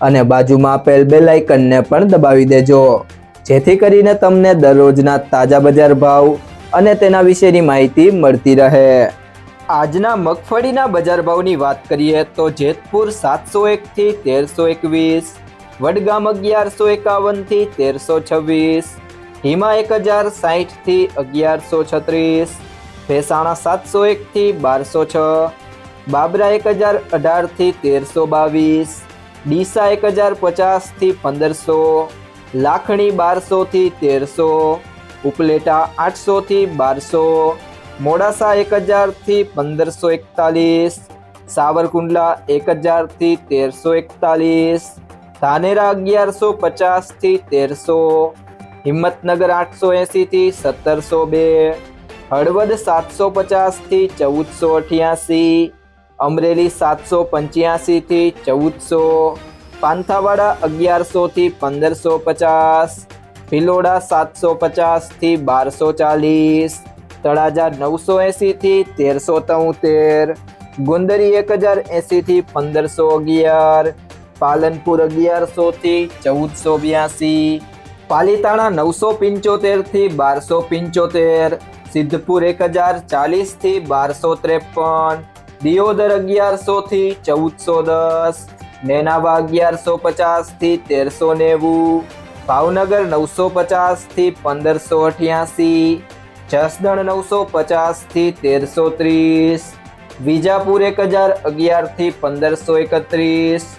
અને બાજુમાં આપેલ બે લાઇકનને પણ દબાવી દેજો. જેથી કરીને તમને દરરોજના તાજા બજાર ભાવ અને તેના વિશેની માહિતી મળતી રહે. આજના મગફળીના બજાર ભાવની વાત કરીએ તો જેતપુર સાતસો એકથી તેરસો એકવીસ, વડગામ અગિયારસો એકાવનથી તેરસો છવ્વીસ, હિમા એક હજાર સાહીઠથી અગિયારસો છત્રીસ, ભેસાણા સાતસો એકથી બારસો છ, બાબરા એક હજાર અઢારથી તેરસો બાવીસ ડીસા એક હજાર પચાસથી પંદરસો, લાખણી બારસોથી તેરસો, ઉપલેટા આઠસોથી બારસો, મોડાસા એક હજારથી પંદરસો એકતાલીસ, સાવરકુંડલા એક હજારથી તેરસો એકતાલીસ, ધાનેરા અગિયારસો પચાસથી તેરસો, હિંમતનગર આઠસો એંસીથી સત્તરસો બે, હળવદ સાતસો પચાસથી ચૌદસો અઠ્યાસી અમરેલી સાતસો પંચ્યાસીથી ચૌદસો, પાંથાવાડા અગિયારસોથી પંદરસો પચાસ, ભિલોડા સાતસો પચાસથી બારસો ચાલીસ, તળાજા નવસો એંસીથી તેરસો તોતેર, ગુંદરી એક હજાર એંસીથી પંદરસો અગિયાર, પાલનપુર અગિયારસોથી ચૌદસો બ્યાસી, પાલીતાણા નવસો પંચોતેરથી બારસો પંચોતેર, સિદ્ધપુર એક હજાર ચાલીસથી બારસો ત્રેપન દિયોદર અગિયારસો થી ચૌદસો દસ નેનાવા અગિયારસો પચાસથી તેરસો નેવું, ભાવનગર નવસો પચાસથી પંદરસો અઠ્યાસી, જસદણ નવસો પચાસથી તેરસો ત્રીસ, વિજાપુર એક હજાર અગિયારથી પંદરસો એકત્રીસ,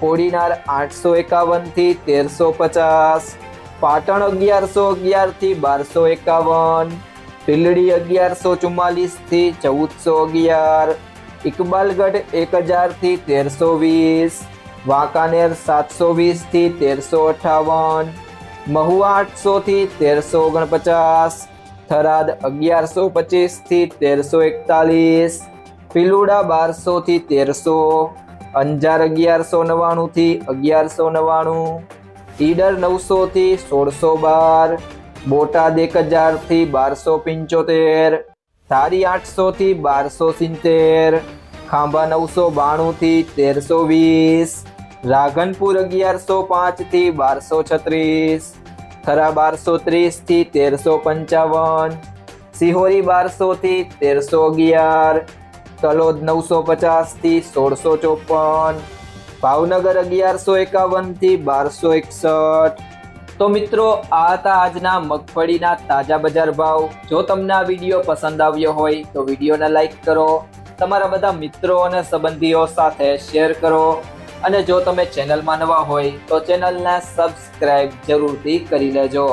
કોડીનાર આઠસો એકાવનથી તેરસો પચાસ, પાટણ અગિયારસો અગિયારથી બારસો એકાવન, પીલડી અગિયારસો ચુમ્માલીસથી ચૌદસો અગિયાર ઇકબાલગઢ એક હજારથી તેરસો વીસ, વાંકાનેર સાતસો વીસથી તેરસો અઠાવન, મહુવા આઠસોથી તેરસો ઓગણપચાસ, થરાદ અગિયારસો પચીસથી તેરસો એકતાલીસ પિલુડા બારસોથી તેરસો, અંજાર અગિયારસો નવ્વાણુંથી અગિયારસો નવ્વાણું, ઈડર નવસોથી સોળસો બાર, બોટાદ એક હજારથી બારસો પંચોતેર ધારી આઠસો થી બારસો સિત્તેર, ખાંભા નવસો બાણું થી તેરસો વીસ, રાઘનપુર અગિયારસો પાંચથી બારસો છત્રીસ, થરા બારસો ત્રીસથી તેરસો પંચાવન, સિહોરી બારસો થી તેરસો અગિયાર, તલોદ નવસો પચાસથી સોળસો ચોપન, ભાવનગર અગિયારસો એકાવનથી બારસો એકસઠ તો મિત્રો, આ હતા આજના મગફળીના તાજા બજાર ભાવ. જો તમને આ વીડિયો પસંદ આવ્યો હોય, તો વિડીયોને લાઈક કરો, તમારા બધા મિત્રો અને સંબંધીઓ સાથે શેર કરો. અને જો તમે ચેનલમાં નવા હોય, તો ચેનલને સબસ્ક્રાઈબ જરૂરથી કરી લેજો.